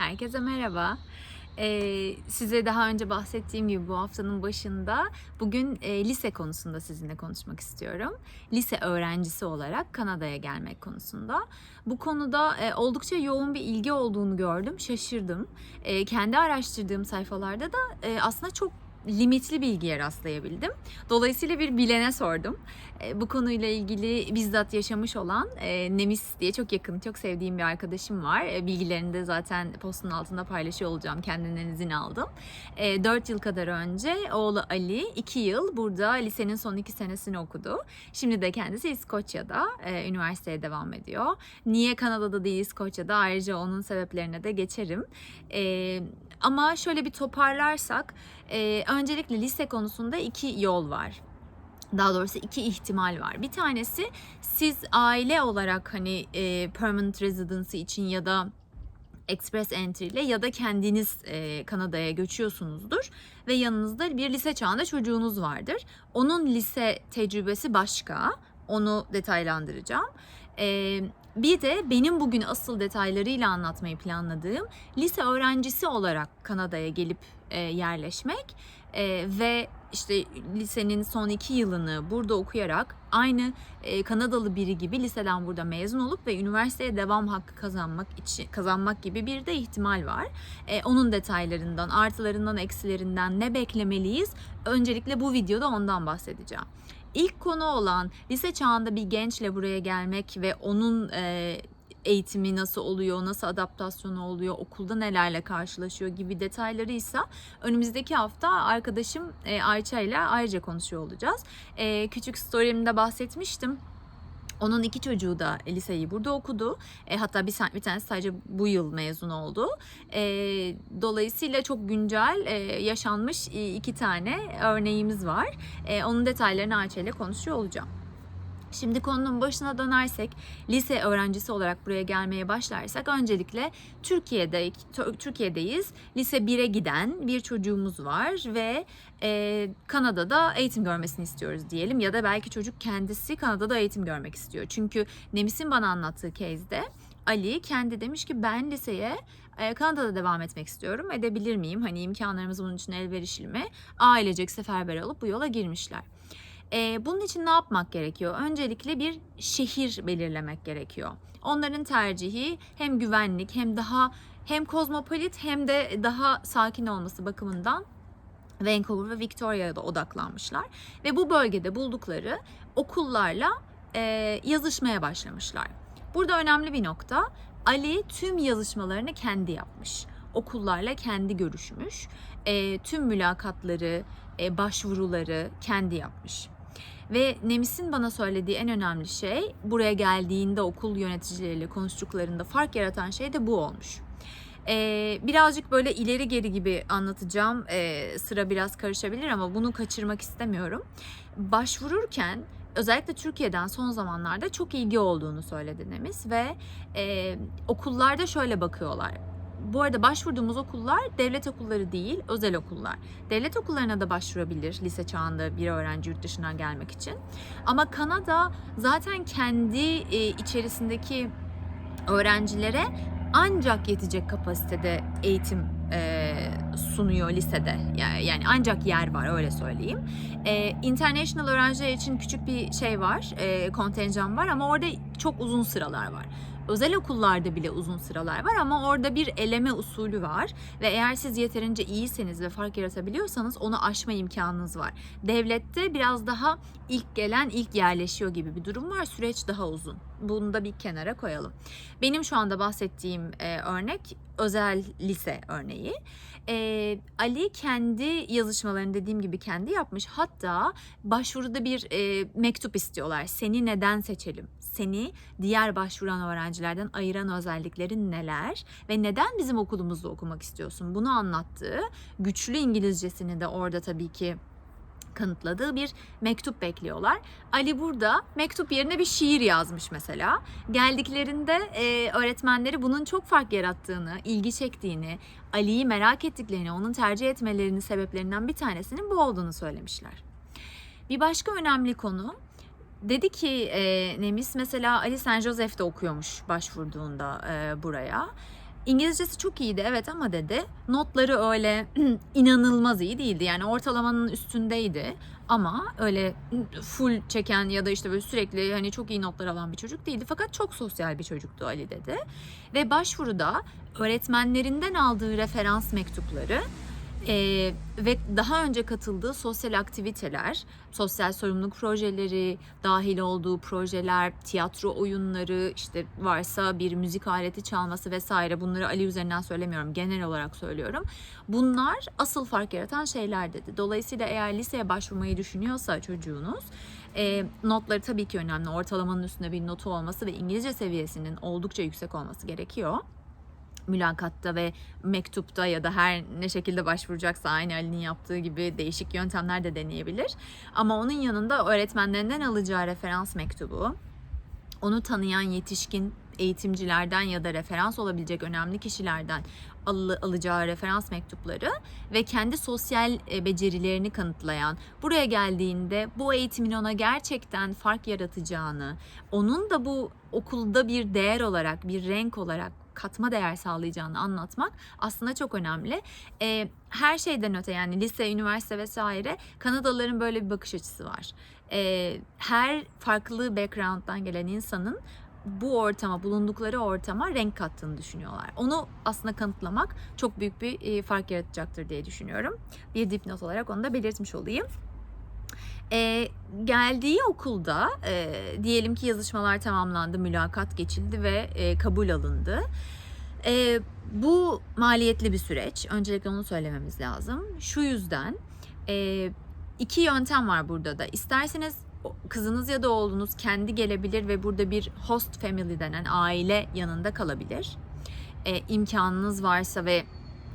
Herkese merhaba. Ee, size daha önce bahsettiğim gibi bu haftanın başında bugün e, lise konusunda sizinle konuşmak istiyorum. Lise öğrencisi olarak Kanada'ya gelmek konusunda. Bu konuda e, oldukça yoğun bir ilgi olduğunu gördüm, şaşırdım. E, kendi araştırdığım sayfalarda da e, aslında çok limitli bilgiye rastlayabildim. Dolayısıyla bir bilene sordum. E, bu konuyla ilgili bizzat yaşamış olan e, Nemis diye çok yakın, çok sevdiğim bir arkadaşım var. E, bilgilerini de zaten postun altında paylaşıyor olacağım. Kendinden izin aldım. E, 4 yıl kadar önce oğlu Ali 2 yıl burada lisenin son 2 senesini okudu. Şimdi de kendisi İskoçya'da üniversiteye devam ediyor. Niye Kanada'da değil İskoçya'da ayrıca onun sebeplerine de geçerim. Ama şöyle bir toparlarsak e, öncelikle lise konusunda iki yol var daha doğrusu iki ihtimal var. Bir tanesi siz aile olarak hani e, permanent residency için ya da express entry ile ya da kendiniz e, Kanada'ya göçüyorsunuzdur ve yanınızda bir lise çağında çocuğunuz vardır. Onun lise tecrübesi başka. Onu detaylandıracağım. E, bir de benim bugün asıl detaylarıyla anlatmayı planladığım lise öğrencisi olarak Kanada'ya gelip e, yerleşmek e, ve işte lisenin son iki yılını burada okuyarak aynı e, Kanadalı biri gibi liseden burada mezun olup ve üniversiteye devam hakkı kazanmak için kazanmak gibi bir de ihtimal var. E, onun detaylarından, artılarından, eksilerinden ne beklemeliyiz? Öncelikle bu videoda ondan bahsedeceğim. İlk konu olan lise çağında bir gençle buraya gelmek ve onun e, eğitimi nasıl oluyor, nasıl adaptasyonu oluyor, okulda nelerle karşılaşıyor gibi detayları ise önümüzdeki hafta arkadaşım e, Ayça ile ayrıca konuşuyor olacağız. E, küçük story'imde bahsetmiştim. Onun iki çocuğu da liseyi burada okudu. E, hatta bir, bir tanesi sadece bu yıl mezun oldu. E, dolayısıyla çok güncel e, yaşanmış iki tane örneğimiz var. E, onun detaylarını Ayça ile konuşuyor olacağım. Şimdi konunun başına dönersek, lise öğrencisi olarak buraya gelmeye başlarsak öncelikle Türkiye'de Türkiye'deyiz. Lise 1'e giden bir çocuğumuz var ve e, Kanada'da eğitim görmesini istiyoruz diyelim ya da belki çocuk kendisi Kanada'da eğitim görmek istiyor. Çünkü Nemis'in bana anlattığı case'de Ali kendi demiş ki ben liseye e, Kanada'da devam etmek istiyorum. Edebilir miyim? Hani imkanlarımız bunun için elverişli mi? Ailecek seferber alıp bu yola girmişler. E, bunun için ne yapmak gerekiyor? Öncelikle bir şehir belirlemek gerekiyor. Onların tercihi hem güvenlik hem daha hem kozmopolit hem de daha sakin olması bakımından Vancouver ve Victoria'ya da odaklanmışlar. Ve bu bölgede buldukları okullarla e, yazışmaya başlamışlar. Burada önemli bir nokta Ali tüm yazışmalarını kendi yapmış. Okullarla kendi görüşmüş. E, tüm mülakatları, e, başvuruları kendi yapmış. Ve Nemis'in bana söylediği en önemli şey buraya geldiğinde okul yöneticileriyle konuştuklarında fark yaratan şey de bu olmuş. Ee, birazcık böyle ileri geri gibi anlatacağım. Ee, sıra biraz karışabilir ama bunu kaçırmak istemiyorum. Başvururken özellikle Türkiye'den son zamanlarda çok ilgi olduğunu söyledi Nemis ve e, okullarda şöyle bakıyorlar bu arada başvurduğumuz okullar devlet okulları değil, özel okullar. Devlet okullarına da başvurabilir lise çağında bir öğrenci yurt dışından gelmek için. Ama Kanada zaten kendi e, içerisindeki öğrencilere ancak yetecek kapasitede eğitim e, sunuyor lisede. Yani, ancak yer var öyle söyleyeyim. E, international öğrenciler için küçük bir şey var, kontenjan var ama orada çok uzun sıralar var. Özel okullarda bile uzun sıralar var ama orada bir eleme usulü var ve eğer siz yeterince iyiseniz ve fark yaratabiliyorsanız onu aşma imkanınız var. Devlette biraz daha ilk gelen ilk yerleşiyor gibi bir durum var. Süreç daha uzun. Bunu da bir kenara koyalım. Benim şu anda bahsettiğim e, örnek özel lise örneği. E, Ali kendi yazışmalarını dediğim gibi kendi yapmış. Hatta başvuruda bir e, mektup istiyorlar. Seni neden seçelim? Seni diğer başvuran öğrencilerden ayıran özelliklerin neler ve neden bizim okulumuzda okumak istiyorsun? Bunu anlattığı güçlü İngilizcesini de orada tabii ki kanıtladığı bir mektup bekliyorlar. Ali burada mektup yerine bir şiir yazmış mesela. Geldiklerinde e, öğretmenleri bunun çok fark yarattığını, ilgi çektiğini, Ali'yi merak ettiklerini, onun tercih etmelerinin sebeplerinden bir tanesinin bu olduğunu söylemişler. Bir başka önemli konu Dedi ki e, Nemis mesela Ali Saint Joseph'te okuyormuş başvurduğunda e, buraya. İngilizcesi çok iyiydi evet ama dedi notları öyle inanılmaz iyi değildi. Yani ortalamanın üstündeydi ama öyle full çeken ya da işte böyle sürekli hani çok iyi notlar alan bir çocuk değildi. Fakat çok sosyal bir çocuktu Ali dedi. Ve başvuruda öğretmenlerinden aldığı referans mektupları ee, ve daha önce katıldığı sosyal aktiviteler, sosyal sorumluluk projeleri, dahil olduğu projeler, tiyatro oyunları, işte varsa bir müzik aleti çalması vesaire bunları Ali üzerinden söylemiyorum, genel olarak söylüyorum. Bunlar asıl fark yaratan şeyler dedi. Dolayısıyla eğer liseye başvurmayı düşünüyorsa çocuğunuz, e, notları tabii ki önemli. Ortalamanın üstünde bir notu olması ve İngilizce seviyesinin oldukça yüksek olması gerekiyor mülakatta ve mektupta ya da her ne şekilde başvuracaksa aynı Ali'nin yaptığı gibi değişik yöntemler de deneyebilir. Ama onun yanında öğretmenlerinden alacağı referans mektubu, onu tanıyan yetişkin eğitimcilerden ya da referans olabilecek önemli kişilerden al- alacağı referans mektupları ve kendi sosyal e, becerilerini kanıtlayan, buraya geldiğinde bu eğitimin ona gerçekten fark yaratacağını, onun da bu okulda bir değer olarak, bir renk olarak katma değer sağlayacağını anlatmak aslında çok önemli. E, her şeyden öte yani lise, üniversite vesaire Kanadalıların böyle bir bakış açısı var. E, her farklı background'dan gelen insanın bu ortama, bulundukları ortama renk kattığını düşünüyorlar. Onu aslında kanıtlamak çok büyük bir e, fark yaratacaktır diye düşünüyorum. Bir dipnot olarak onu da belirtmiş olayım. E, geldiği okulda e, diyelim ki yazışmalar tamamlandı, mülakat geçildi ve e, kabul alındı. E, bu maliyetli bir süreç. Öncelikle onu söylememiz lazım. Şu yüzden e, iki yöntem var burada da. İsterseniz kızınız ya da oğlunuz kendi gelebilir ve burada bir host family denen aile yanında kalabilir. E, imkanınız varsa ve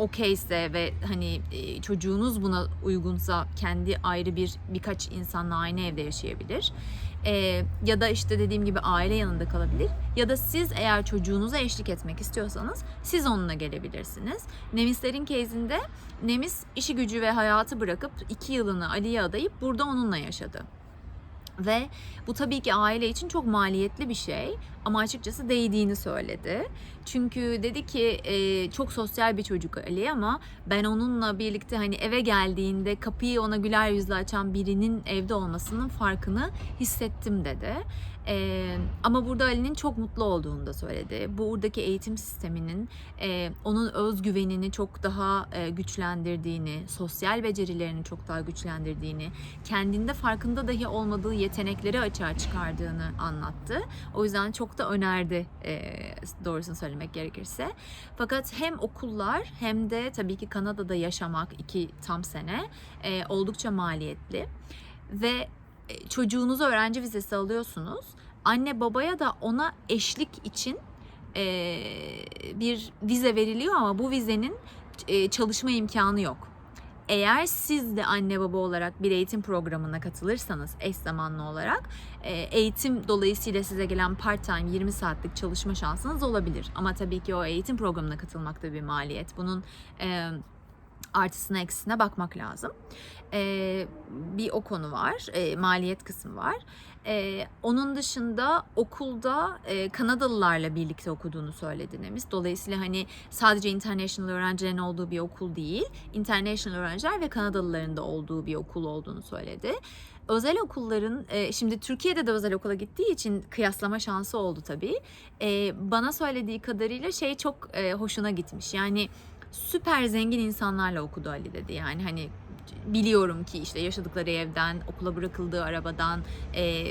okeyse ve hani e, çocuğunuz buna uygunsa kendi ayrı bir birkaç insanla aynı evde yaşayabilir. E, ya da işte dediğim gibi aile yanında kalabilir. Ya da siz eğer çocuğunuza eşlik etmek istiyorsanız siz onunla gelebilirsiniz. Nemislerin case'inde Nemis işi gücü ve hayatı bırakıp iki yılını Ali'ye adayıp burada onunla yaşadı. Ve bu tabii ki aile için çok maliyetli bir şey ama açıkçası değdiğini söyledi. Çünkü dedi ki e, çok sosyal bir çocuk Ali ama ben onunla birlikte hani eve geldiğinde kapıyı ona güler yüzle açan birinin evde olmasının farkını hissettim dedi. E, ama burada Ali'nin çok mutlu olduğunu da söyledi. Buradaki eğitim sisteminin e, onun özgüvenini çok daha e, güçlendirdiğini, sosyal becerilerini çok daha güçlendirdiğini, kendinde farkında dahi olmadığı yetenekleri açığa çıkardığını anlattı. O yüzden çok da önerdi e, doğrusunu söylemek gerekirse. Fakat hem okullar hem de tabii ki Kanada'da yaşamak iki tam sene e, oldukça maliyetli ve e, çocuğunuzu öğrenci vizesi alıyorsunuz. Anne babaya da ona eşlik için e, bir vize veriliyor ama bu vizenin e, çalışma imkanı yok. Eğer siz de anne baba olarak bir eğitim programına katılırsanız eş zamanlı olarak eğitim dolayısıyla size gelen part time 20 saatlik çalışma şansınız olabilir. Ama tabii ki o eğitim programına katılmak da bir maliyet. Bunun artısına eksisine bakmak lazım. Ee, bir o konu var, e, maliyet kısmı var. E, onun dışında okulda e, Kanadalılarla birlikte okuduğunu söyledi Nemis. Dolayısıyla hani sadece international öğrencilerin olduğu bir okul değil, international öğrenciler ve Kanadalıların da olduğu bir okul olduğunu söyledi. Özel okulların, e, şimdi Türkiye'de de özel okula gittiği için kıyaslama şansı oldu tabii. E, bana söylediği kadarıyla şey çok e, hoşuna gitmiş. Yani süper zengin insanlarla okudu Ali dedi. Yani hani biliyorum ki işte yaşadıkları evden, okula bırakıldığı arabadan, e,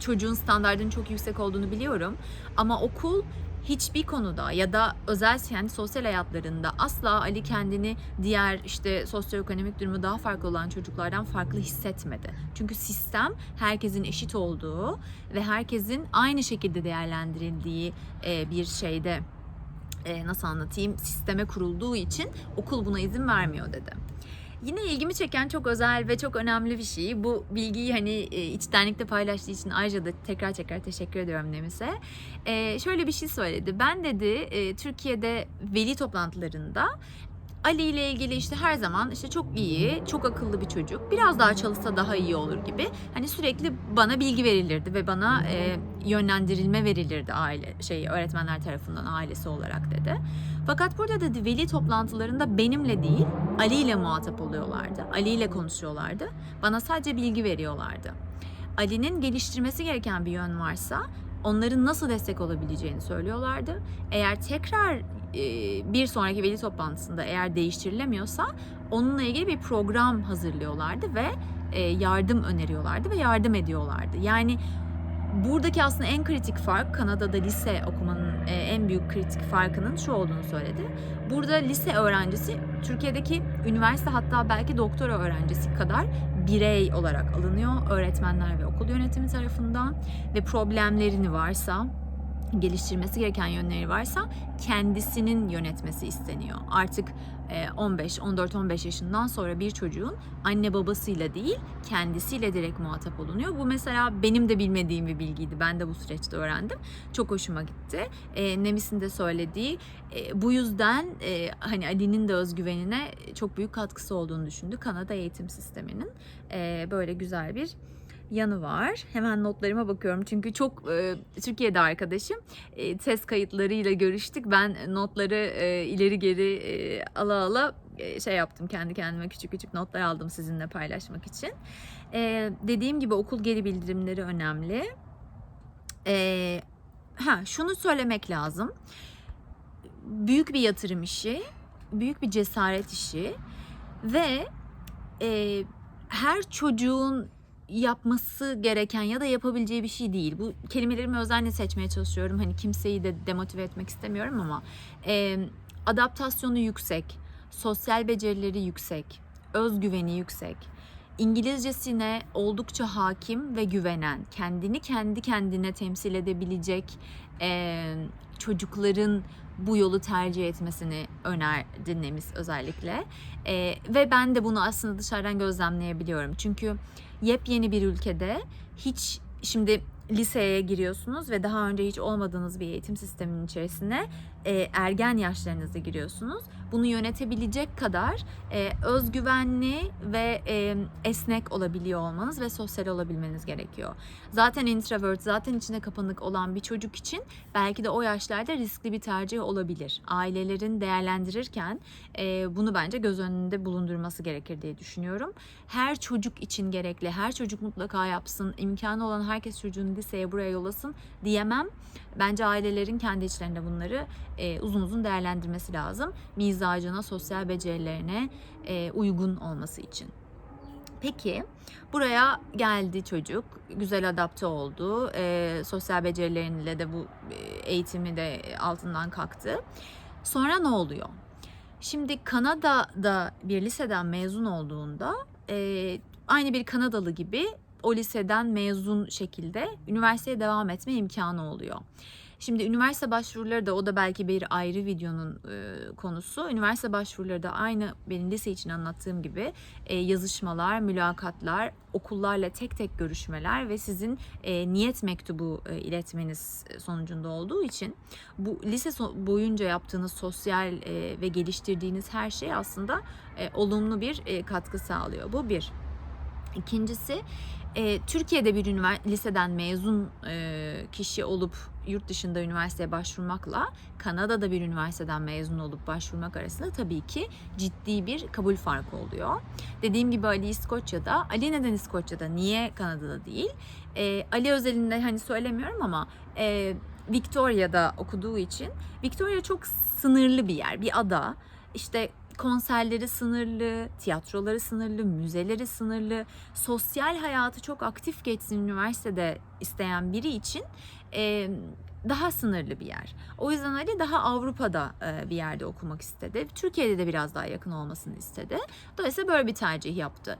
çocuğun standartının çok yüksek olduğunu biliyorum. Ama okul hiçbir konuda ya da özel yani sosyal hayatlarında asla Ali kendini diğer işte sosyoekonomik durumu daha farklı olan çocuklardan farklı hissetmedi. Çünkü sistem herkesin eşit olduğu ve herkesin aynı şekilde değerlendirildiği e, bir şeyde e, nasıl anlatayım sisteme kurulduğu için okul buna izin vermiyor dedi. Yine ilgimi çeken çok özel ve çok önemli bir şey. Bu bilgiyi hani e, içtenlikle paylaştığı için ayrıca da tekrar tekrar teşekkür ediyorum Nemis'e. E, şöyle bir şey söyledi. Ben dedi e, Türkiye'de veli toplantılarında Ali ile ilgili işte her zaman işte çok iyi, çok akıllı bir çocuk. Biraz daha çalışsa daha iyi olur gibi. Hani sürekli bana bilgi verilirdi ve bana e, yönlendirilme verilirdi aile şey öğretmenler tarafından ailesi olarak dedi. Fakat burada dedi veli toplantılarında benimle değil Ali ile muhatap oluyorlardı. Ali ile konuşuyorlardı. Bana sadece bilgi veriyorlardı. Ali'nin geliştirmesi gereken bir yön varsa onların nasıl destek olabileceğini söylüyorlardı. Eğer tekrar bir sonraki veli toplantısında eğer değiştirilemiyorsa onunla ilgili bir program hazırlıyorlardı ve e, yardım öneriyorlardı ve yardım ediyorlardı. Yani buradaki aslında en kritik fark Kanada'da lise okumanın e, en büyük kritik farkının şu olduğunu söyledi. Burada lise öğrencisi Türkiye'deki üniversite hatta belki doktora öğrencisi kadar birey olarak alınıyor öğretmenler ve okul yönetimi tarafından ve problemlerini varsa geliştirmesi gereken yönleri varsa kendisinin yönetmesi isteniyor. Artık 15, 14, 15 yaşından sonra bir çocuğun anne babasıyla değil kendisiyle direkt muhatap olunuyor. Bu mesela benim de bilmediğim bir bilgiydi. Ben de bu süreçte öğrendim. Çok hoşuma gitti. E, Nemis'in de söylediği e, bu yüzden e, hani Ali'nin de özgüvenine çok büyük katkısı olduğunu düşündü. Kanada eğitim sisteminin böyle güzel bir yanı var. Hemen notlarıma bakıyorum çünkü çok e, Türkiye'de arkadaşım e, test kayıtlarıyla görüştük. Ben notları e, ileri geri e, ala ala e, şey yaptım kendi kendime küçük küçük notlar aldım sizinle paylaşmak için. E, dediğim gibi okul geri bildirimleri önemli. E, ha şunu söylemek lazım. Büyük bir yatırım işi, büyük bir cesaret işi ve e, her çocuğun yapması gereken ya da yapabileceği bir şey değil. Bu kelimelerimi özenle seçmeye çalışıyorum. Hani kimseyi de demotive etmek istemiyorum ama e, adaptasyonu yüksek, sosyal becerileri yüksek, özgüveni yüksek, İngilizcesine oldukça hakim ve güvenen, kendini kendi kendine temsil edebilecek e, çocukların bu yolu tercih etmesini önerdi Nemis özellikle. E, ve ben de bunu aslında dışarıdan gözlemleyebiliyorum. Çünkü yepyeni bir ülkede hiç şimdi liseye giriyorsunuz ve daha önce hiç olmadığınız bir eğitim sisteminin içerisine e, ergen yaşlarınızda giriyorsunuz. Bunu yönetebilecek kadar e, özgüvenli ve e, esnek olabiliyor olmanız ve sosyal olabilmeniz gerekiyor. Zaten introvert, zaten içine kapanık olan bir çocuk için belki de o yaşlarda riskli bir tercih olabilir. Ailelerin değerlendirirken e, bunu bence göz önünde bulundurması gerekir diye düşünüyorum. Her çocuk için gerekli, her çocuk mutlaka yapsın, imkanı olan herkes çocuğunu liseye buraya yollasın diyemem. Bence ailelerin kendi içlerinde bunları e, uzun uzun değerlendirmesi lazım. Mizacına, sosyal becerilerine e, uygun olması için. Peki buraya geldi çocuk, güzel adapte oldu, e, sosyal becerileriyle de bu e, eğitimi de altından kalktı. Sonra ne oluyor? Şimdi Kanada'da bir liseden mezun olduğunda e, aynı bir Kanadalı gibi o liseden mezun şekilde üniversiteye devam etme imkanı oluyor. Şimdi üniversite başvuruları da o da belki bir ayrı videonun e, konusu. Üniversite başvuruları da aynı benim lise için anlattığım gibi e, yazışmalar, mülakatlar, okullarla tek tek görüşmeler ve sizin e, niyet mektubu e, iletmeniz sonucunda olduğu için bu lise so- boyunca yaptığınız sosyal e, ve geliştirdiğiniz her şey aslında e, olumlu bir e, katkı sağlıyor. Bu bir. İkincisi e, Türkiye'de bir liseden mezun e, kişi olup yurt dışında üniversiteye başvurmakla Kanada'da bir üniversiteden mezun olup başvurmak arasında tabii ki ciddi bir kabul farkı oluyor. Dediğim gibi Ali İskoçya'da. Ali neden İskoçya'da? Niye Kanada'da değil? E, Ali özelinde hani söylemiyorum ama e, Victoria'da okuduğu için Victoria çok sınırlı bir yer, bir ada. İşte konserleri sınırlı, tiyatroları sınırlı, müzeleri sınırlı, sosyal hayatı çok aktif geçsin üniversitede isteyen biri için e, daha sınırlı bir yer. O yüzden Ali daha Avrupa'da bir yerde okumak istedi. Türkiye'de de biraz daha yakın olmasını istedi. Dolayısıyla böyle bir tercih yaptı.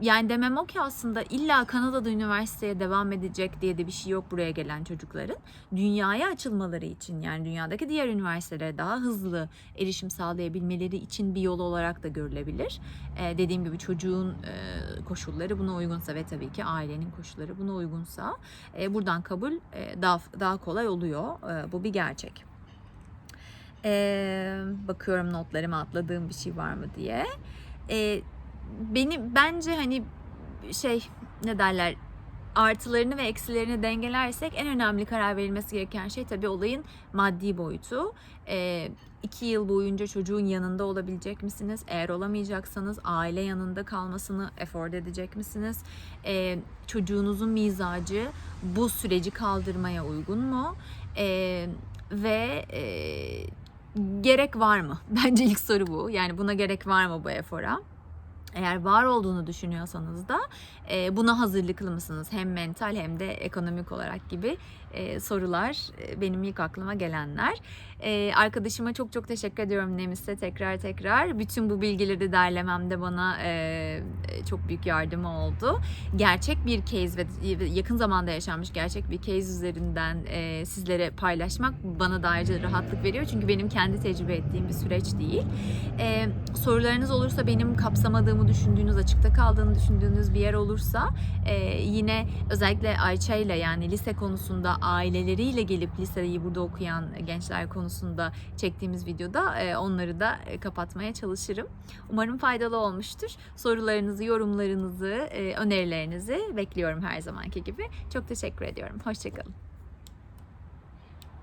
E, yani demem o ki aslında illa Kanada'da üniversiteye devam edecek diye de bir şey yok buraya gelen çocukların. Dünyaya açılmaları için yani dünyadaki diğer üniversitelere daha hızlı erişim sağlayabilmeleri için bir yol olarak da görülebilir. Ee, dediğim gibi çocuğun e, koşulları buna uygunsa ve tabii ki ailenin koşulları buna uygunsa e, buradan kabul e, daha daha kolay oluyor. E, bu bir gerçek. Ee, bakıyorum notlarıma atladığım bir şey var mı diye. Ee, beni bence hani şey ne derler artılarını ve eksilerini dengelersek en önemli karar verilmesi gereken şey tabii olayın maddi boyutu. Ee, iki yıl boyunca çocuğun yanında olabilecek misiniz? Eğer olamayacaksanız aile yanında kalmasını efor edecek misiniz? Ee, çocuğunuzun mizacı bu süreci kaldırmaya uygun mu? Ee, ve e, gerek var mı? Bence ilk soru bu. Yani buna gerek var mı bu efora? Eğer var olduğunu düşünüyorsanız da buna hazırlıklı mısınız? Hem mental hem de ekonomik olarak gibi e, sorular e, benim ilk aklıma gelenler. E, arkadaşıma çok çok teşekkür ediyorum Nemis'e tekrar tekrar. Bütün bu bilgileri derlememde bana e, çok büyük yardımı oldu. Gerçek bir case ve yakın zamanda yaşanmış gerçek bir case üzerinden e, sizlere paylaşmak bana da ayrıca rahatlık veriyor. Çünkü benim kendi tecrübe ettiğim bir süreç değil. E, sorularınız olursa benim kapsamadığımı düşündüğünüz, açıkta kaldığını düşündüğünüz bir yer olursa e, yine özellikle Ayça ile yani lise konusunda aileleriyle gelip liseyi burada okuyan gençler konusunda çektiğimiz videoda e, onları da e, kapatmaya çalışırım. Umarım faydalı olmuştur. Sorularınızı, yorumlarınızı, e, önerilerinizi bekliyorum her zamanki gibi. Çok teşekkür ediyorum. Hoşçakalın.